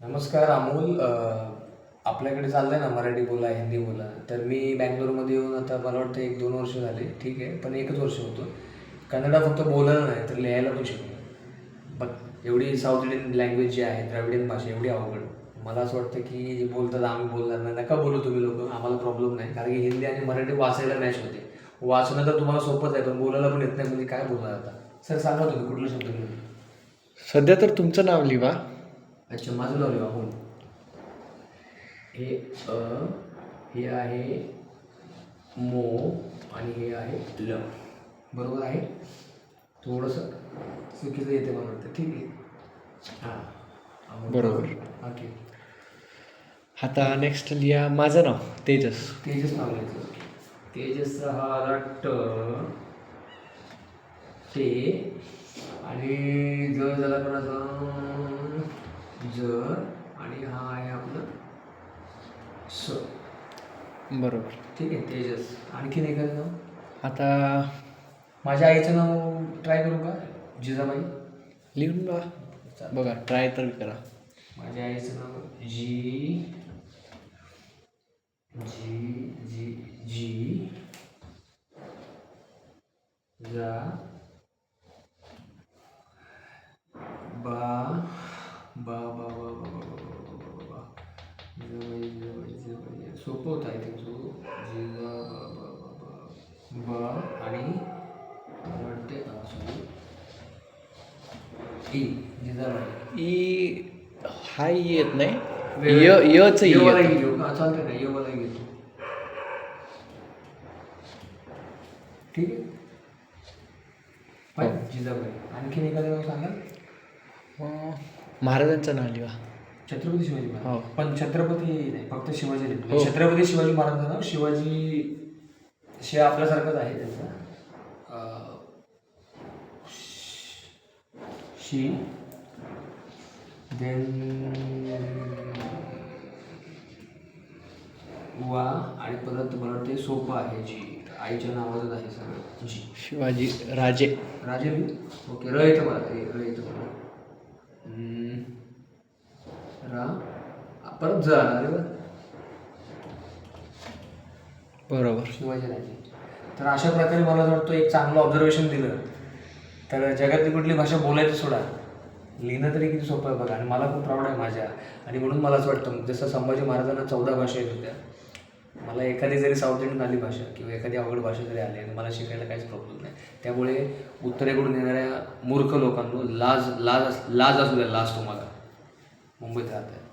नमस्कार अमोल. आपल्याकडे चाललं आहे ना मराठी बोला हिंदी बोला. तर मी बँगलोरमध्ये येऊन आता मला वाटतं एक दोन वर्ष झाले. ठीक आहे पण एकच वर्ष होतो. कन्नडा फक्त बोलायला नाही तर लिहायला पण शिकलो. बट एवढी साऊथ इंडियन लँग्वेज जी आहे द्राविडियन भाषा एवढी अवघड. मला असं वाटतं की जे बोलतात आम्ही बोलणार नाही. नका बोलू तुम्ही लोक आम्हाला प्रॉब्लेम नाही. कारण की हिंदी आणि मराठी वाचायला मॅच होते. वाचणं तर तुम्हाला सोपंच आहे पण बोलायला पण येत नाही. म्हणजे काय बोलणार आता? सर सांगा तुम्ही कुठलं शब्द घेऊन सध्या तर तुमचं नाव लिहा. अच्छा माझं नाव लिहा हो हे अ हे आहे मो आणि हे आहे ल. बरोबर आहे? थोडंसं चुकीचं येते मला वाटतं. ठीक आहे. हां. बरोबर. ओके. आता नेक्स्ट लिहा माझं नाव तेजस. तेजस नाव लिहायचं. तेजसचा हा ट ते स बरोबर. ठीक आहे तेजस. आणखीन एखादं नाव? आता माझ्या आईचं नाव ट्राय करू का? जिजाबाई. लिहून बघा. बघा ट्राय तर करा. माझ्या आईचं नाव जी जी जी जी जा बा बा बा बा बा बा सोपं होतं आहे त्यांचं जिजा बा बा आणि मला वाटते सॉरी ई जिजाबाई ई हाय येत नाही. य यच येवाला घेऊ. चालतं का येवाला घेतो ठीक आहे. पाहिजे जिजाबाई. आणखीन एखादं नाव सांगा महाराजांचं नाव लिहा. छत्रपती शिवाजी हो. महाराज पण छत्रपती नाही फक्त शिवाजी हो. नाही छत्रपती शिवाजी महाराजांचं नाव शिवाजी शे आपल्यासारखंच आहे त्यांचं. शी देन वा आणि परत मला वाटते सोपं आहे जी. आईच्या नावाचंच आहे सगळं. जी शिवाजी राजे. राजे ओके र येतं मला ते र येतं मला परत ज आला अरे वा बरोबर. शिवाजी राजे तर अशा प्रकारे मला असं वाटतं एक चांगलं ऑब्झर्वेशन दिलं तर जगातली कुठली भाषा बोलायची सोडा. लिहिणं तरी किती सोपं आहे बघा आणि मला खूप प्राऊड आहे माझ्या. आणि म्हणून मला असं वाटतं जसं संभाजी महाराजांना चौदा भाषा येत होत्या मला एखादी जरी साऊथ इंडियन आली भाषा किंवा एखादी अवघड भाषा जरी आली आणि मला शिकायला काहीच प्रॉब्लेम नाही. त्यामुळे उत्तरेकडून येणाऱ्या मूर्ख लोकांना लाज लाज लाज असू द्या लाज तुम्हाला. मुंबईत राहत आहे